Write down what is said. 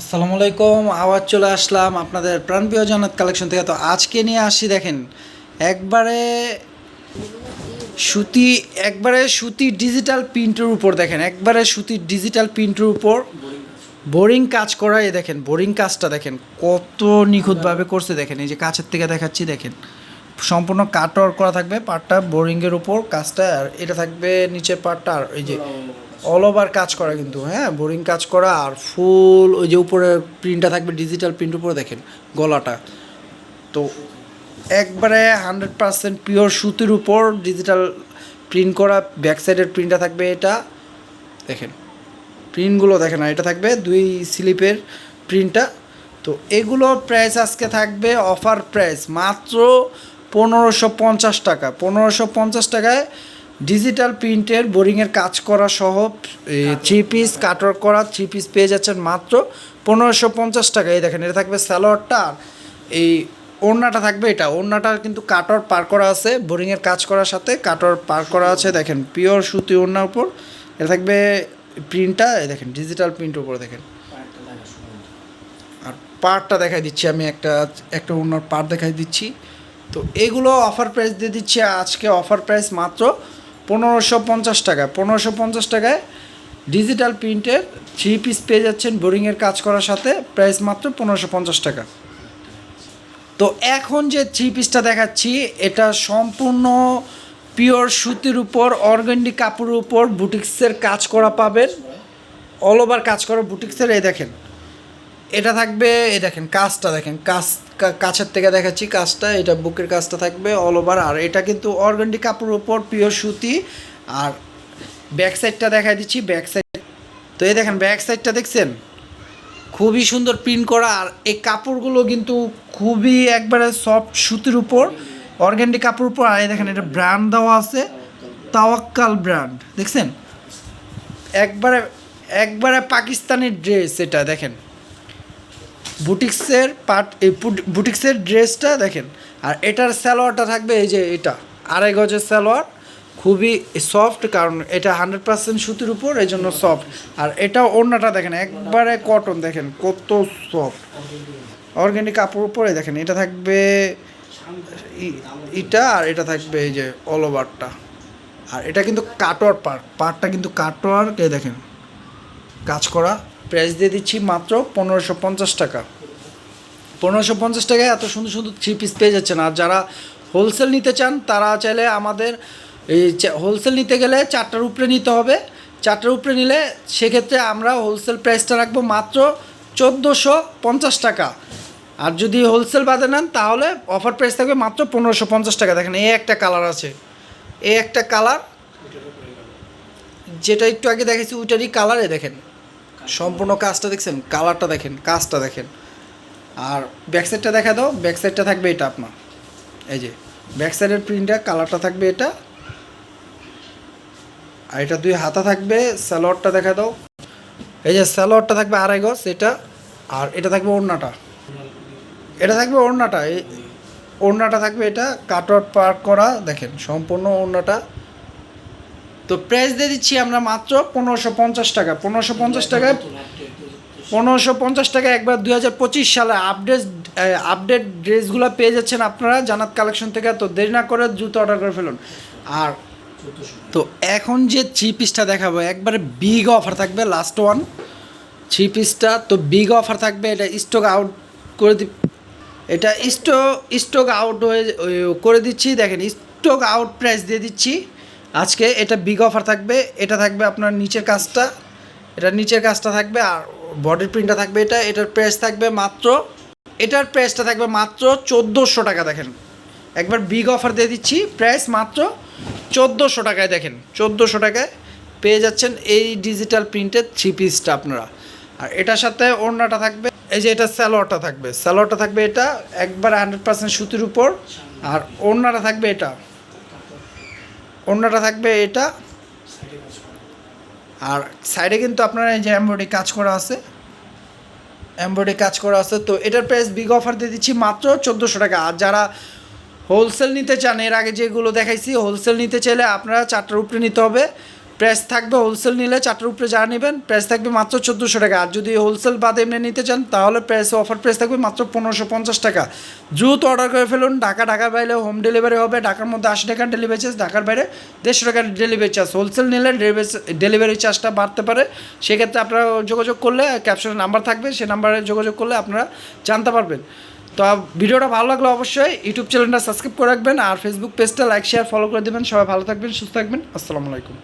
আসসালামু আলাইকুম আওয়াজ চলে আসলাম আপনাদের প্রাণপ্রিয় জান্নাত কালেকশন থেকে। তো আজকে নিয়ে আসি, দেখেন, একবারে সুতি একবারে সুতি ডিজিটাল প্রিন্টের উপর দেখেন, একবারে সুতি ডিজিটাল প্রিন্টের উপর বোরিং কাজ করা, এই দেখেন বোরিং কাজটা দেখেন, কত নিখুঁতভাবে করছে দেখেন, এই যে কাছের থেকে দেখাচ্ছি, দেখেন, সম্পূর্ণ কাটর করা থাকবে পার্টটা বোরিংয়ের উপর, কাজটা, আর এটা থাকবে নিচের পার্টটা আর এই যে অল ওভার কাজ করা কিন্তু হ্যাঁ? বোরিং কাজ করা আর ফুল ওই যে উপরে প্রিন্টটা থাকবে ডিজিটাল প্রিন্ট উপরে দেখেন, গলাটা। তো একবারে হান্ড্রেড পার্সেন্ট পিওর সুতির উপর ডিজিটাল প্রিন্ট করা ব্যাক সাইডের প্রিন্টটা থাকবে এটা। দেখেন প্রিন্টগুলো দেখেন আর এটা থাকবে দুই স্লিপের প্রিন্টটা তো এগুলোর প্রাইস আজকে থাকবে অফার প্রাইস মাত্র পনেরোশো পঞ্চাশ টাকা। পনেরোশো পঞ্চাশ টাকায় ডিজিটাল প্রিন্টের বোরিংয়ের কাজ করা সহ থ্রি পিস কাটর করা থ্রি পিস পেয়ে যাচ্ছেন মাত্র পনেরোশো পঞ্চাশ টাকা। এই দেখেন, এটা থাকবে স্যালোয়ারটা, আর এই ওড়নাটা থাকবে এটা। ওড়নাটা কিন্তু কাটর পার করা আছে, বোরিংয়ের কাজ করার সাথে কাটর পার করা আছে, দেখেন পিওর সুতি ওড়নার উপর। এটা থাকবে প্রিন্টটা দেখেন ডিজিটাল প্রিন্টের উপর, দেখেন। আর পার্টটা দেখাই দিচ্ছি আমি, একটা একটা ওনার পার্ট দেখাই দিচ্ছি। তো এগুলো অফার প্রাইস দিয়ে দিচ্ছি, আজকে অফার প্রাইস মাত্র পনেরোশো পঞ্চাশ টাকা পনেরোশো পঞ্চাশ টাকায় ডিজিটাল প্রিন্টের থ্রি পিস পেয়ে যাচ্ছেন বোরিংয়ের কাজ করার সাথে প্রাইস মাত্র পনেরোশো পঞ্চাশ টাকা। তো এখন যে থ্রি পিসটা দেখাচ্ছি, এটা সম্পূর্ণ পিওর সুতির উপর অর্গেন্ডি কাপড়ের উপর বুটিক্সের কাজ করা পাবেন। অল ওভার কাজ করা বুটিক্সের এই দেখেন। এটা থাকবে, এই দেখেন, কাজটা দেখেন, কাজ কাছের থেকে দেখাচ্ছি কাজটা, এটা বুকের কাজটা থাকবে অল ওভার আর এটা কিন্তু অর্গেন্ডি কাপড়ের উপর পিওর সুতি, আর ব্যাক সাইডটা দেখাই দিচ্ছি ব্যাক সাইড তো এই দেখেন ব্যাক সাইডটা দেখছেন? খুবই সুন্দর প্রিন্ট করা, আর এই কাপড়গুলো কিন্তু খুবই একবারে সফট সুতির উপর অর্গ্যান্ডি কাপড় উপর, আর এই দেখেন, এটা ব্র্যান্ড দেওয়া আছে, তাওয়াক্কাল ব্র্যান্ড দেখছেন? একবারে একবারে পাকিস্তানি ড্রেস এটা, দেখেন। বুটিক্সের পাট, এই বুট- বুটিক্সের ড্রেসটা দেখেন, আর এটার সালোয়ারটা থাকবে এই যে এটা, আড়াই গজের সালোয়ার, খুবই সফট, কারণ এটা হান্ড্রেড পার্সেন্ট সুতির উপর, এই জন্য সফট। আর এটা ওড়নাটা দেখেন, একবারে কটন দেখেন কত সফট। অর্গ্যানিক কাপড় উপরে দেখেন, এটা থাকবে এটা আর এটা থাকবে এই যে অল ওভারটা আর এটা কিন্তু কাটোয়ার পার্ট পার্টটা কিন্তু কাটোয়ার কে দেখেন, কাজ করা। প্রাইস দিয়ে দিচ্ছি মাত্র পনেরোশো পঞ্চাশ টাকা। পনেরোশো পঞ্চাশ টাকায় এত সুন্দর সুন্দর থ্রি পিস পেয়ে যাচ্ছেন। আর যারা হোলসেল নিতে চান, তারা চাইলে আমাদের এই হোলসেল নিতে গেলে চারটার উপরে নিতে হবে। চারটার উপরে নিলে সেক্ষেত্রে আমরা হোলসেল প্রাইসটা রাখব মাত্র চোদ্দোশো পঞ্চাশ টাকা। আর যদি হোলসেল বাদে নেন, তাহলে অফার প্রাইস থাকবে মাত্র পনেরোশো পঞ্চাশ টাকা। দেখেন, এই একটা কালার আছে। এ একটা কালার যেটা একটু আগে দেখেছি ওইটারই কালারে দেখেন। সম্পূর্ণ কাজটা দেখছেন, কালারটা দেখেন, কাজটা দেখেন। আর ব্যাক সাইডটা দেখা দাও ব্যাক সাইডটা থাকবে এটা আপনার। এই যে ব্যাক সাইডের প্রিন্টটা কালারটা থাকবে এটা। আর এটা দুই হাতা থাকবে স্যালোয়ারটা দেখা দাও। এই যে স্যালোয়ারটা থাকবে আড়াই গজ এটা, আর এটা থাকবে ওড়নাটা। এটা থাকবে ওড়নাটা, এই ওড়নাটা থাকবে এটা কাটওয়ার্ট পার্ক করা, দেখেন, সম্পূর্ণ ওড়নাটা। তো প্রাইস দিয়ে দিচ্ছি আমরা মাত্র পনেরোশো পঞ্চাশ টাকা। পনেরোশো পঞ্চাশ টাকায় পনেরোশো পঞ্চাশ টাকা একবার দুই হাজার পঁচিশ সালে আপডেট আপডেট ড্রেসগুলো পেয়ে যাচ্ছেন আপনারা জানাত কালেকশন থেকে। তো দেরি না করে দ্রুত অর্ডার করে ফেলুন। আর তো এখন যে থ্রি পিসটা দেখাবো, একবারে বিগ অফার থাকবে লাস্ট ওয়ান থ্রি পিসটা তো বিগ অফার থাকবে, এটা স্টক আউট করে দি এটা স্টক স্টক আউট হয়ে করে দিচ্ছি। দেখেন স্টক আউট প্রাইস দিয়ে দিচ্ছি। আজকে এটা বিগ অফার থাকবে, এটা থাকবে আপনার নিচের কাজটা, এটা নিচের কাজটা থাকবে আর বডির প্রিন্টটা থাকবে এটা, এটার প্রাইস থাকবে মাত্র, এটার প্রাইসটা থাকবে মাত্র চোদ্দোশো টাকা দেখেন। একবার বিগ অফার দিয়ে দিচ্ছি প্রাইস মাত্র চোদ্দোশো টাকায় দেখেন, চোদ্দোশো টাকায় পেয়ে যাচ্ছেন এই ডিজিটাল প্রিন্টের থ্রি পিসটা আপনারা। আর এটার সাথে ওড়নাটা থাকবে, এই যে এটা স্যালোয়ারটা থাকবে স্যালোয়ারটা থাকবে এটা একবার হান্ড্রেড পার্সেন্ট সুতির উপর, আর ওড়নাটা থাকবে এটা ওড়নাটা থাকবে এটা। আর সাইডে কিন্তু আপনার এই যে এমব্রয়ডারি কাজ করা আছে। এমব্রয়ডারি কাজ করা আছে, তো এটার প্রাইস বিগ অফার দিয়ে দিচ্ছি মাত্র চোদ্দোশো টাকা। আর যারা হোলসেল নিতে চান, এর আগে যেগুলো দেখাইছি হোলসেল নিতে চাইলে আপনারা চারটার উপরে নিতে হবে। প্রাইস থাকবে হোলসেল নিলে চারটার উপরে যা নেবেন প্রাইস থাকবে মাত্র চোদ্দোশো টাকা। আর যদি হোলসেল বাদে এমনি নিতে চান, তাহলে প্রাইস অফার প্রাইস থাকবে মাত্র পনেরোশো পঞ্চাশ টাকা। দ্রুত অর্ডার করে ফেলুন, ঢাকা, ঢাকার বাইরে হোম ডেলিভারি হবে, ঢাকার মধ্যে আশি টাকার ডেলিভারি চার্জ ঢাকার বাইরে দেড়শো টাকার ডেলিভারি চার্জ হোলসেল নিলে ডেলিভারি চার্জটা বাড়তে পারে। সেক্ষেত্রে আপনারা যোগাযোগ করলে ক্যাপশনে নাম্বার থাকবে, সে নাম্বারে যোগাযোগ করলে আপনারা জানতে পারবেন। তো ভিডিওটা ভালো লাগলে অবশ্যই ইউটিউব চ্যানেলটা সাবস্ক্রাইব করে রাখবেন, আর ফেসবুক পেজটা লাইক শেয়ার ফলো করে দেবেন। সবাই ভালো থাকবেন, সুস্থ থাকবেন। আসসালামু আলাইকুম।